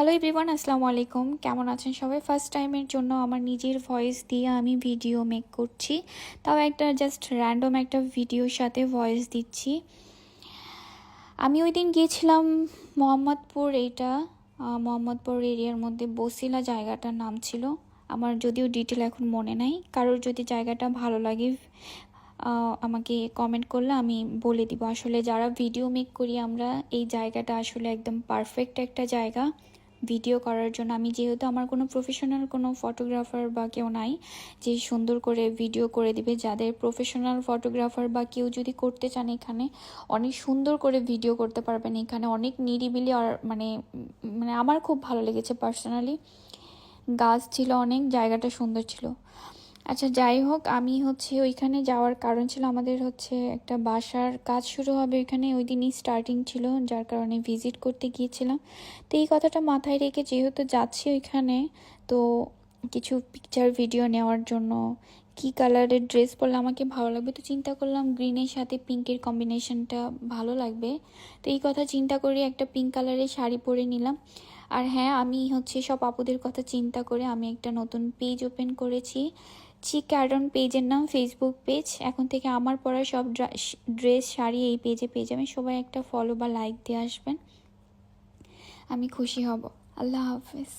Hello everyone আসসালামু আলাইকুম। কেমন আছেন সবাই? ফার্স্ট টাইমের জন্য আমার নিজের ভয়েস দিয়ে আমি ভিডিও মেক করছি। তাও একটা জাস্ট র্যান্ডম একটা ভিডিওর সাথে ভয়েস দিচ্ছি। আমি ওই দিন গিয়েছিলাম মোহাম্মদপুর, এইটা মোহাম্মদপুর এরিয়ার মধ্যে বসিলা জায়গাটার নাম ছিল। আমার যদিও ডিটেল এখন মনে নাই। কারোর যদি জায়গাটা ভালো লাগে আমাকে কমেন্ট করলে আমি বলে দিব। আসলে যারা ভিডিও মেক করি আমরা, এই জায়গাটা আসলে একদম পারফেক্ট একটা জায়গা। ভিডিও করার জন্য। আমি যেহেতু আমার কোনো প্রফেশনাল কোনো ফটোগ্রাফার বা কেউ নাই যে সুন্দর করে ভিডিও করে দিবে, যাদের প্রফেশনাল ফটোগ্রাফার বা কেউ যদি করতে চান এখানে, অনেক সুন্দর করে ভিডিও করতে পারবেন এখানে। অনেক নিরিবিলি আর মানে মানে আমার খুব ভালো লেগেছে পার্সোনালি গাছ ছিল অনেক, জায়গাটা সুন্দর ছিল। আচ্ছা যাই হোক, আমি হচ্ছে ওইখানে যাওয়ার কারণ ছিল আমাদের হচ্ছে একটা বাসার কাজ শুরু হবে ওইখানে। ওই দিনই স্টার্টিং ছিল, যার কারণে ভিজিট করতে গিয়েছিলাম। তো এই কথাটা মাথায় রেখে যেহেতু যাচ্ছি ওইখানে, তো কিছু পিকচার ভিডিও নেওয়ার জন্য কি কালারের ড্রেস পরলে আমাকে ভালো লাগবে তো চিন্তা করলাম গ্রিনের সাথে পিঙ্কের কম্বিনেশনটা ভালো লাগবে। তো এই কথা চিন্তা করে একটা পিঙ্ক কালারের শাড়ি পরে নিলাম। আর হ্যাঁ আমি হচ্ছে সব আপুদের কথা চিন্তা করে আমি একটা নতুন পেজ ওপেন করেছি। চিক অ্যাডন পেজের নাম ফেসবুক পেজ এখন থেকে আমার পরা সব ড্রেস, শাড়ি এই পেজে পেয়ে যাবেন। সবাই একটা ফলো বা লাইক দিয়ে আসবেন। আমি খুশি হব। আল্লাহ হাফেজ।